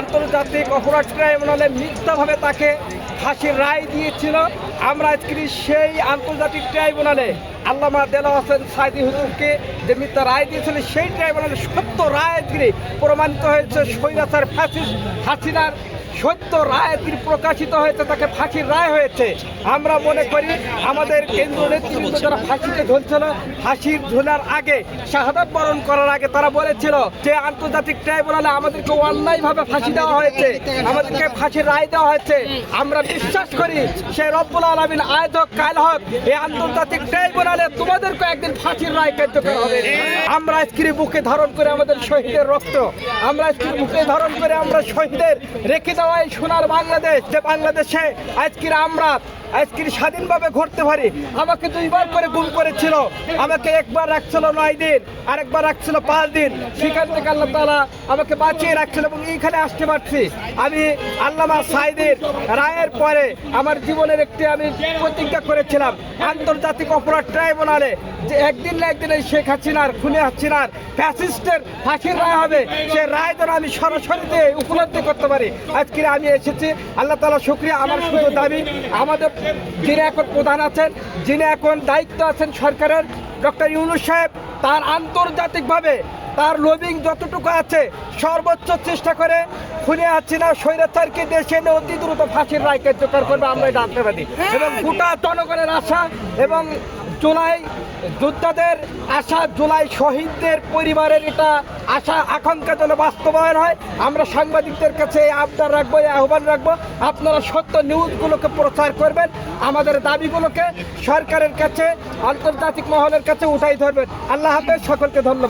আন্তর্জাতিক অপরাধ ট্রাইব্যুনালে মিথ্যাভাবে তাকে ফাঁসির রায় দিয়েছিল। আমরা আজকে সেই আন্তর্জাতিক ট্রাইব্যুনালে আল্লামা দেলা হোসেন সাইদি হুজুরকে যে মিথ্যা রায় দিয়েছিল, সেই ট্রাইব্যুনালে সত্য রায় আজকে প্রমাণিত হয়েছে। সৈরাসার ফাঁসি হাসিনার সত্য রায় আজকে প্রকাশিত হয়েছে, তাকে ফাঁসির রায় হয়েছে। আমরা মনে করি আমাদের কেন্দ্রীয় নেতৃত্ব যারা ফাঁসিতে ঝুলছিল, ফাঁসির ঝুলার আগে, শাহাদাত বরণ করার আগে তারা বলেছিল যে আন্তর্জাতিক ট্রাইব্যুনালে আমাদেরকে অন্যায়ভাবে ফাঁসি দেওয়া হয়েছে, আমাদেরকে ফাঁসির রায় দেওয়া হয়েছে। আমরা বিশ্বাস করি সে রব্বুল আলমিন হোক কাল হোক এই আন্তর্জাতিক ট্রাইব্যুনালে তোমাদেরকে একদিন ফাঁসির রায় কার্যকর হবে। আমরা আজকের বুকে ধারণ করে আমাদের শহীদের রক্ত, আমরা আজকের বুকে ধারণ করে আমরা শহীদের রেখে দেওয়া এই সোনার বাংলাদেশ যে বাংলাদেশে আজকের আমরা আজকের স্বাধীনভাবে ঘুরতে পারি। আমাকে দুইবার করে গুম করেছিল। আমাকে একবার রাখছিল নয় দিন আর একবার রাখছিল পাঁচ দিন সেখান থেকে আল্লাহ তালা আমাকে বাঁচিয়ে রাখছিল এবং এইখানে আসতে পারছি। আমি আল্লামা সাইদের রায়ের পরে আমার জীবনের একটি আমি প্রতিজ্ঞা করেছিলাম আন্তর্জাতিক অপরাধ ট্রাইব্যুনালে যে একদিন না একদিন এই শেখ হাসিনার, খুনে হাসিনার, ফ্যাসিস্টের ফাঁসির রায় হবে। সে রায় যেন আমি সরাসরিতে উপলব্ধি করতে পারি। আজকে আমি এসেছি। আল্লাহ তালা শুক্রিয়া। আমার শুধু দাবি, আমাদের যিনি এখন প্রধান আছেন যিনি এখন দায়িত্ব আছেন সরকারের ডক্টর ইউনুস সাহেব তার আন্তর্জাতিকভাবে তার লবিং যতটুকু আছে সর্বোচ্চ চেষ্টা করে খুনে আসছি না স্বৈরাচারকে দেশে এনে অতি দ্রুত ফাঁসির রায় কার্যকর করবে আমরা এটা আশাবাদী এবং গোটা জনগণের আশা এবং জুলাই যোদ্ধাদের আশা, জুলাই শহীদদের পরিবারের এটা আশা, আকাঙ্ক্ষা যেন বাস্তবায়ন হয়। আমরা সাংবাদিকদের কাছে আবদার রাখব আহ্বান রাখব। আপনারা সত্য নিউজগুলোকে প্রচার করবেন, আমাদের দাবিগুলোকে সরকারের কাছে, আন্তর্জাতিক মহলের কাছে উঠাই ধরবেন। আল্লাহ হাফেজ, সকলকে ধন্যবাদ।